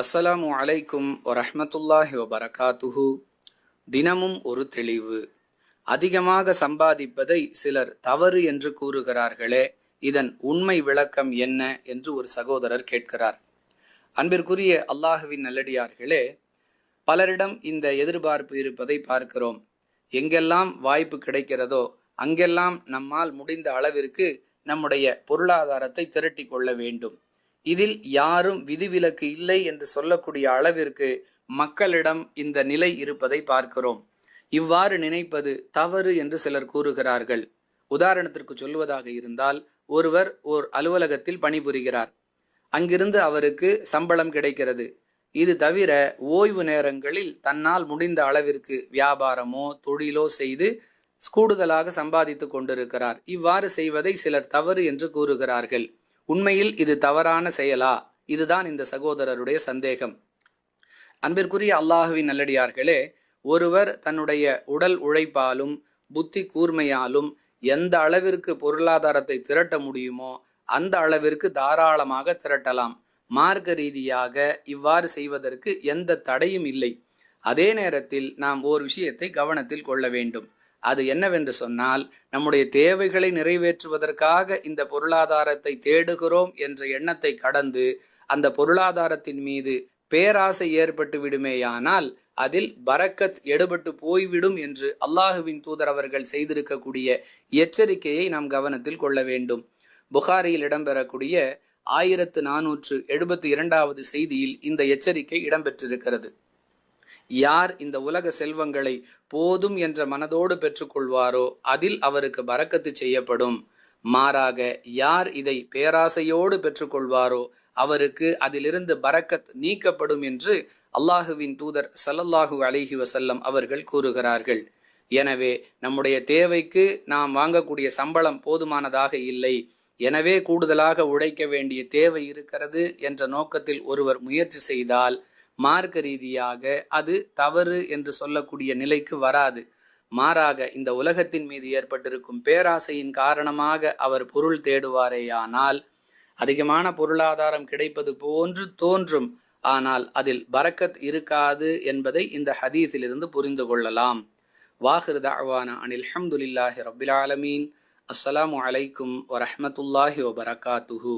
அஸ்ஸலாமு அலைக்கும் வரஹமத்துல்லாஹி வபரகாத்துஹு. தினமும் ஒரு தெளிவு. அதிகமாக சம்பாதிப்பதை சிலர் தவறு என்று கூறுகிறார்களே இதன் உண்மை விளக்கம் என்ன என்று ஒரு சகோதரர் கேட்கிறார். அன்பிற்குரிய அல்லாஹுவின் நல்லடியார்களே பலரிடம் இந்த எதிர்பார்ப்பு இருப்பதை பார்க்கிறோம். எங்கெல்லாம் வாய்ப்பு கிடைக்கிறதோ அங்கெல்லாம் நம்மால் முடிந்த அளவிற்கு நம்முடைய பொருளாதாரத்தை திரட்டி கொள்ள வேண்டும். இதில் யாரும் விதிவிலக்கு இல்லை என்று சொல்லக்கூடிய அளவிற்கு மக்களிடம் இந்த நிலை இருப்பதை பார்க்கிறோம். இவ்வாறு நினைப்பது தவறு என்று சிலர் கூறுகிறார்கள். உதாரணத்திற்கு சொல்வதாக இருந்தால் ஒருவர் ஓர் அலுவலகத்தில் பணிபுரிகிறார். அங்கிருந்து அவருக்கு சம்பளம் கிடைக்கிறது. இது தவிர ஓய்வு நேரங்களில் தன்னால் முடிந்த அளவிற்கு வியாபாரமோ தொழிலோ செய்து கூடுதலாக சம்பாதித்துக் கொண்டிருக்கிறார். இவ்வாறு செய்வதை சிலர் தவறு என்று கூறுகிறார்கள். உண்மையில் இது தவறான செயலா? இதுதான் இந்த சகோதரருடைய சந்தேகம். அன்பிற்குரிய அல்லாஹுவின் நல்லடியார்களே ஒருவர் தன்னுடைய உடல் உழைப்பாலும் புத்தி கூர்மையாலும் எந்த அளவிற்கு பொருளாதாரத்தை திரட்ட முடியுமோ அந்த அளவிற்கு தாராளமாக திரட்டலாம். மார்க்க ரீதியாக இவ்வாறு செய்வதற்கு எந்த தடையும் இல்லை. அதே நேரத்தில் நாம் ஓர் விஷயத்தை கவனத்தில் கொள்ள வேண்டும். அது என்னவென்று சொன்னால் நம்முடைய தேவைகளை நிறைவேற்றுவதற்காக இந்த பொருளாதாரத்தை தேடுகிறோம் என்ற எண்ணத்தை கடந்து அந்த பொருளாதாரத்தின் மீது பேராசை ஏற்பட்டு விடுமேயானால் அதில் பரக்கத் எடுபட்டு போய்விடும் என்று அல்லாஹுவின் தூதர் அவர்கள் செய்திருக்கக்கூடிய எச்சரிக்கையை நாம் கவனத்தில் கொள்ள வேண்டும். புகாரியில் இடம்பெறக்கூடிய ஆயிரத்து நானூற்று எழுபத்தி இரண்டாவது செய்தியில் இந்த எச்சரிக்கை இடம்பெற்றிருக்கிறது. யார் இந்த உலக செல்வங்களை போதும் என்ற மனதோடு பெற்றுக்கொள்வாரோ அதில் அவருக்கு பறக்கத்து செய்யப்படும். மாறாக யார் இதை பேராசையோடு பெற்றுக்கொள்வாரோ அவருக்கு அதிலிருந்து பரக்கத் நீக்கப்படும் என்று அல்லாஹுவின் தூதர் சல்லல்லாஹு அலிஹி வசல்லம் அவர்கள் கூறுகிறார்கள். எனவே நம்முடைய தேவைக்கு நாம் வாங்கக்கூடிய சம்பளம் போதுமானதாக இல்லை. எனவே கூடுதலாக உழைக்க வேண்டிய தேவை இருக்கிறது என்ற நோக்கத்தில் ஒருவர் முயற்சி செய்தால் மார்க்க ரீதியாக அது தவறு என்று சொல்லக்கூடிய நிலைக்கு வராது. மாறாக இந்த உலகத்தின் மீது ஏற்பட்டிருக்கும் பேராசையின் காரணமாக அவர் பொருள் தேடுவாரேயானால் அதிகமான பொருளாதாரம் கிடைப்பது போன்று தோன்றும். ஆனால் அதில் பரக்கத் இருக்காது என்பதை இந்த ஹதீஸிலிருந்து புரிந்து கொள்ளலாம். வாஹிர் தாவானா அனில் ஹம்துலில்லாஹி ரபில் ஆலமீன். அஸ்ஸலாமு அலைக்கும் வரஹமத்துல்லாஹி வபரகாத்துஹூ.